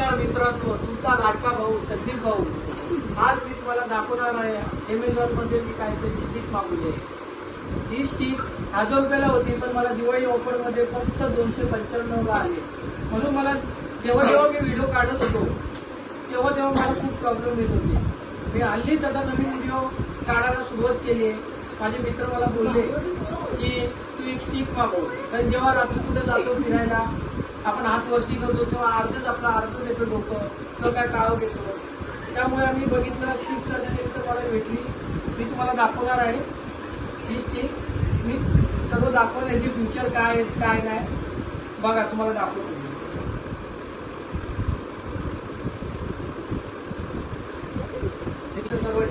नमस्कार मित्रांनो तुमचा लाडका भाऊ संदीप भाऊ. आज मी तुम्हाला दाखवणार आहे अमेझॉनमध्ये मी काहीतरी स्टिक मागवली आहे. ही स्टिक हजार रुपयाला होती पण मला दिवाळी ऑफरमध्ये फक्त दोनशे पंच्याण्णव ला आली. म्हणून मला जेव्हा जेव्हा मी व्हिडिओ काढत होतो तेव्हा तेव्हा मला खूप प्रॉब्लेम येत होती. मी हल्लीच आता नवीन व्हिडिओ काढायला सुरुवात केली आहे. माझे मित्र मला बोलले की तू एक स्टिक मागव. कारण जेव्हा रात्री कुठे जातो फिरायला आपण हात वरती करतो तेव्हा अर्धच आपला अर्धच येतो डोकं. तर काय काळ घेतो त्यामुळे आम्ही बघितलं स्टिक सर्च केली तर मला भेटली. मी तुम्हाला दाखवणार आहे. ही स्टिक मी सर्व दाखवलं याचे फ्युचर काय आहेत काय नाही. बघा तुम्हाला दाखवतो.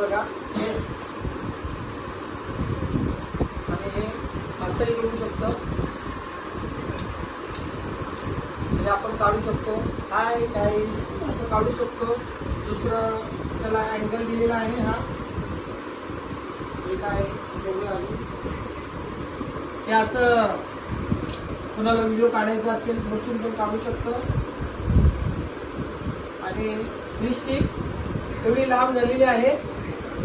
बघा. हे. आणि हे असंही येऊ शकतो. म्हणजे आपण काढू शकतो. हाय काय? असं काढू शकतो. दुसरं त्याला अँगल दिलेला आहे हा. हे काय? बघूया अजून. हे असं कुणाला व्हिडिओ काढायचा असेल बसून पण काढू शकतो. आणि ही स्टिक एवढी लांब झालेली आहे.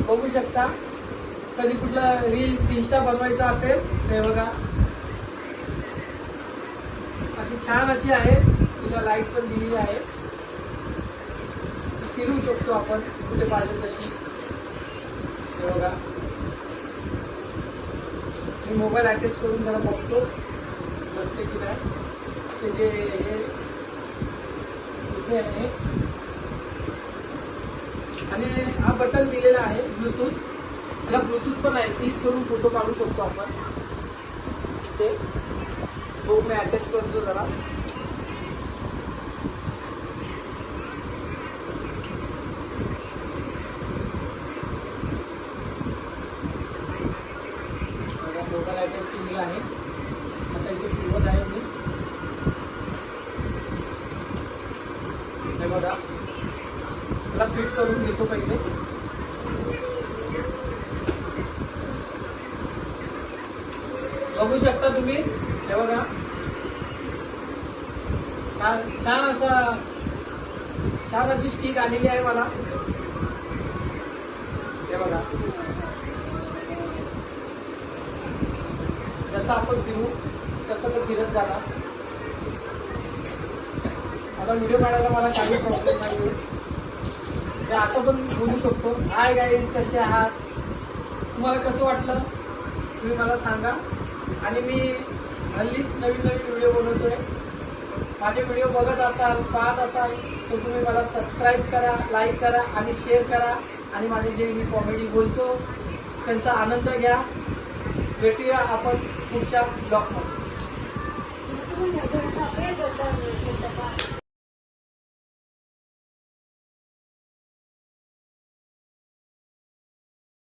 बघू शकता. कधी कुठला रील्स इन्स्टा बनवायचा असेल ते बघा. अशी छान अशी आहे. तिला लाइट पण दिलेली आहे. फिरू शकतो आपण कुठे पाहिजे तशी ते बघा. मी मोबाईल अटॅच करून जरा बघतो. बसते की नाही. ते जे हे इथे आहे. आणि हा बटन दिलेला आहे ब्लूटूथ त्याला ब्लूटूथ पण आहे. क्लिक करून फोटो काढू शकतो आपण. इथे. तो मी अटॅच करतो जरा. मोबाईल अटॅच केलेला आहे. आता इथे फिरवत आहे मी. हे बघा. फिट करून घेतो पहिले. बघू शकता तुम्ही हे बघा. छान छान असा छान अशी स्टिक आलेली आहे मला. हे बघा. जसं आपण फिरू तसं तो फिरत जाणार. आता व्हिडिओ काढायला मला काही प्रॉब्लेम नाही तर असं पण बोलू शकतो. हाय गाईज कसे आहात? तुम्हाला कसं वाटलं? तुम्ही मला सांगा. आणि मी हल्लीच नवीन नवीन व्हिडिओ बनवतोय. माझे व्हिडिओ बघत असाल पाहत असाल तर तुम्ही मला सबस्क्राईब करा लाईक करा आणि शेअर करा. आणि माझे जे मी कॉमेडी बोलतो त्यांचा आनंद घ्या. भेटूया आपण पुढच्या ब्लॉगमध्ये